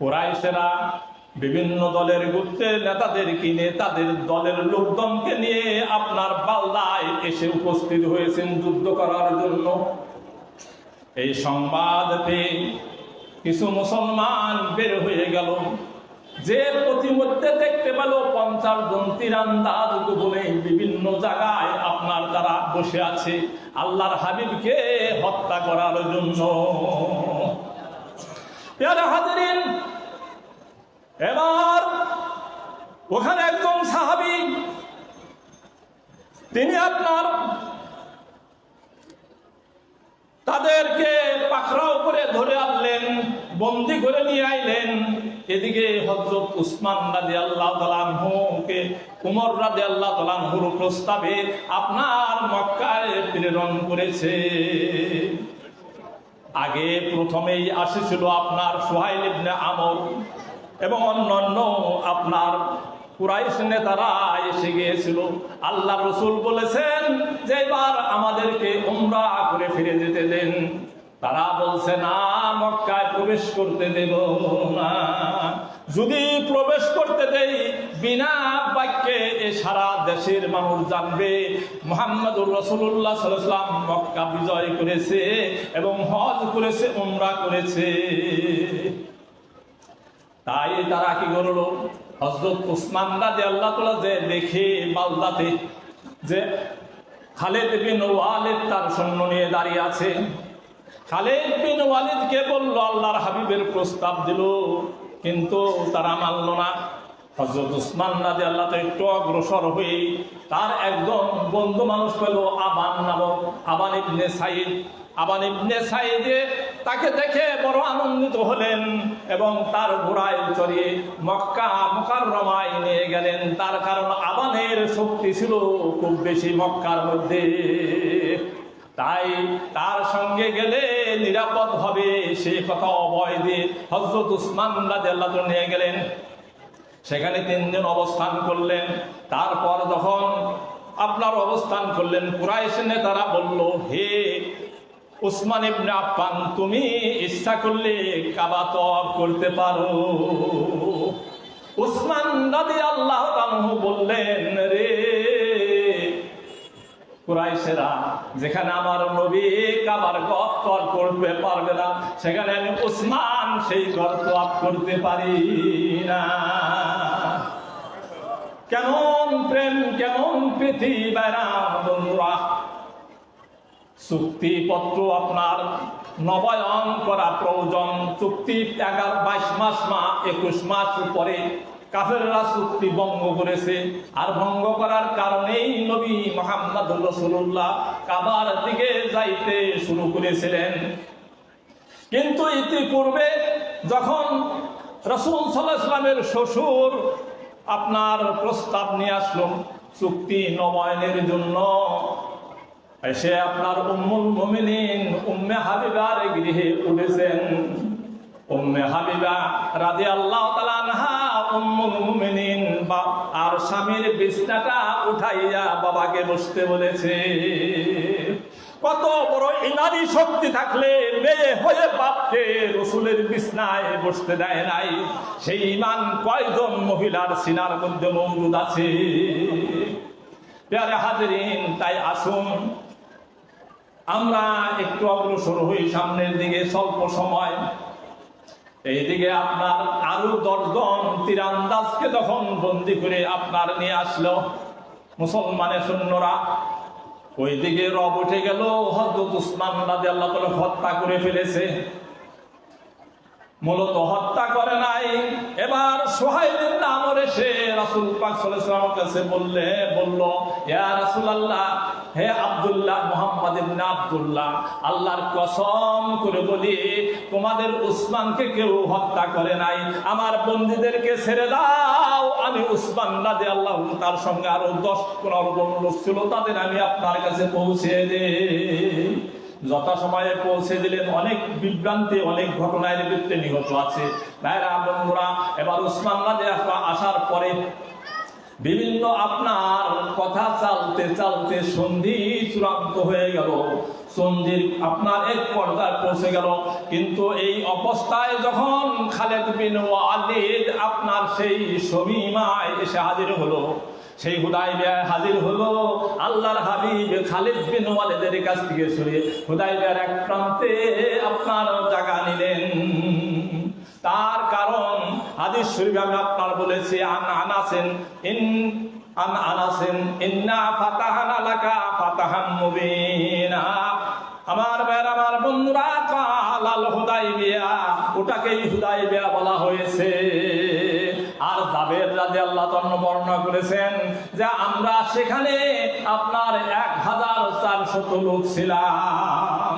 কোরাইশেরা বিভিন্ন দলের গুপ্তের নেতাদের কিনে তাদের দলের লোকজনকে নিয়ে আপনার বালদায় এসে উপস্থিত হয়েছেন যুদ্ধ করার জন্য। এই সংবাদ পেয়ে কিছু মুসলমান বের হয়ে গেল। যে প্রতিমধ্যে দেখতে পেল পঞ্চাশ জন তীরান্দাজ বলে বিভিন্ন জায়গায় আপনার তারা বসে আছে, আল্লাহর হাবিবকে হত্যা করার জন্য। হাজারিন এবার ওখানে একজন সাহাবি, তিনি আপনার তাদেরকে পাখরাও করে ধরে আনলেন, বন্দি করে নিয়ে আইলেন। এদিকে হজরত উসমান রাজি আল্লাহ তালানহুকে উমর রাজি আল্লাহ তালানহুর প্রস্তাবে আপনার মক্কায় প্রেরণ করেছে। আগে প্রথমেই আসেছিল আপনার সোহাইল ইবনে আমর। এবং অন্যান্য আপনার কুরাইশ নেতারা এসে গিয়েছিল। আল্লাহ রসুল বলেছেন যে এবার আমাদেরকে উমরা করে ফিরে যেতে দেন। তারা বলছে, না, মক্কায় প্রবেশ করতে দেব না। যদি প্রবেশ করতে দেই, বিনা বাক্যে এ সারা দেশের মানুষ জানবে। মোহাম্মদুর রসুল্লাহ সাল্লাম মক্কা বিজয় করেছে এবং হজ করেছে, উমরা করেছে। তাই তারা কি করল? হজরত উসমান রাজি আল্লাহ তোলা যে দেখে মালদাতে, যে খালেদ বিন ওয়ালিদ তার সৈন্য নিয়ে দাঁড়িয়ে আছে। খালেদ বিন ওয়ালিদকে বলল, আল্লাহর হাবিবের প্রস্তাব দিল, কিন্তু তারা মানল না। হজরত উসমান রাজি আল্লাহ তো একটু অগ্রসর হয়ে তার একজন বন্ধু মানুষ পেল আবান নামক, আবান ইবনে সাইদ আবান ইবনে সাইদে তাকে দেখে বড় আনন্দিত হলেন এবং তার ঘোড়ায় চড়িয়ে মক্কা মুকাররমায় নিয়ে গেলেন। তার কারণ আবানের শক্তি ছিল খুব বেশি মক্কার মধ্যে। তাই তার সঙ্গে গেলে নিরাপদ হবে সে কথা অভয় দিয়ে হজরত উসমান রাজিয়াল্লাহ নিয়ে গেলেন। সেখানে তিনজন অবস্থান করলেন। তারপর যখন আপনার অবস্থান করলেন, কুরাইশ নেতারা বলল, হে উসমান ইবনে আফফান, তুমি ইচ্ছা করলে কাবা তওয়াব করতে পারো। উসমান রাদি আল্লাহ বললেন, রে কুরাইশেরা, যেখানে আমার নবী কাবার গপ তর করতে পারবে না, সেখানে আমি উসমান সেই ঘর তওয়াব করতে পারি না। কেমন প্রেম, কেমন পৃথিবীরা বন্ধুরা চুক্তিপত্র আপনার নবায়ন করা প্রয়োজন। চুক্তি এগারো বাইশ মাস মা, একুশ মাস পরে কাফেররা চুক্তি ভঙ্গ করেছে। আর ভঙ্গ করার কারণেই নবী মোহাম্মদ রসুল্লাহ কাবার দিকে যাইতে শুরু করেছিলেন। কিন্তু ইতিপূর্বে যখন রসুল সাল্লাহ ইসলামের শ্বশুর আপনার প্রস্তাব নিয়ে আসলো, চুক্তি নবায়নের জন্য সে আপনার উম্মুল মুমিনিন, উম্মে হাবিবার গৃহে উঠেছেন। উম্মে হাবিবা রাদি আল্লাহ তালানহা উম্মুল মুমিনিন, বা আর স্বামীর বিছনাটা উঠাইয়া বাবাকে বসতে বলেছে। কত বড় ইনারি শক্তি থাকলে মেয়ে হয়ে বাপকে রসুলের বিছনায় বসতে দেয় নাই। সেই ইমান কয়জন মহিলার সিনার মধ্যে মৌজুদ আছে? প্যারে হাজরিন, তাই আসুন। আমরা একটু অগ্রসর হই সামনের দিকে স্বল্প সময়। এইদিকে আপনার আরও দশজন তীরান্দাজকে যখন বন্দি করে আপনার নিয়ে আসলো মুসলমানের সৈন্যরা, ওইদিকে রব উঠে গেল হজরত উসমান রাজি আল্লাহ তালা হত্যা করে ফেলেছে। মূলত হত্যা করে নাই। এবার সোহাইলের নামর এসে রাসুল পাক সাল্লাল্লাহু কাছে বললে, বলল, ইয়া রাসূলুল্লাহ হে আব্দুল্লাহ মোহাম্মদ ইবনে আব্দুল্লাহ, আল্লাহর কসম করে বলি, তোমাদের উসমানকে কেউ হত্যা করে নাই। আমার বন্দীদেরকে ছেড়ে দাও। আমি উসমান রাজি আল্লাহ তার সঙ্গে আরও দশ পনেরো জন লোক ছিল, তাদের আমি আপনার কাছে পৌঁছে দেই। যথাসময়ে পৌঁছে দিলেন, অনেক বিভ্রান্তি, অনেক ঘটনায় নিহত আছে। ভাইরা, বন্ধুরা, এবার উসমান আসার পরে বিভিন্ন আপনার কথা চালতে চালতে সন্ধি চূড়ান্ত হয়ে গেল। সন্ধির আপনার এক পর্দায় পৌঁছে গেল। কিন্তু এই অবস্থায় যখন খালেদ বিন ওয়ালিদ আপনার সেই সমীমায় এসে হাজির হলো, সেই হুদাই হুদাইবিয়ায় হাজির হলো, আল্লাহর হাবিব খালিদ বিন ওয়ালিদের কাছ থেকে সরিয়ে হুদাইবিয়ার এক প্রান্তে আপনার জায়গা নিলেন। তার কারণ হাদিস শরীফে আমি আপনার বলেছি, আন আনাসেন, ইন, আন আনাসেন, ইন্না ফাতাহানা লাকা ফাতাহান মুবিনা। আমার ভাইয়ের, আমার বন্ধুরা কালাল হুদাইবিয়া, ওটাকেই হুদাইবিয়া বলা হয়েছে। আর জাবের রাজি আল্লাহ তন্ন বর্ণনা করেছেন যে আমরা সেখানে আপনার এক হাজার চারশত লোক ছিলাম।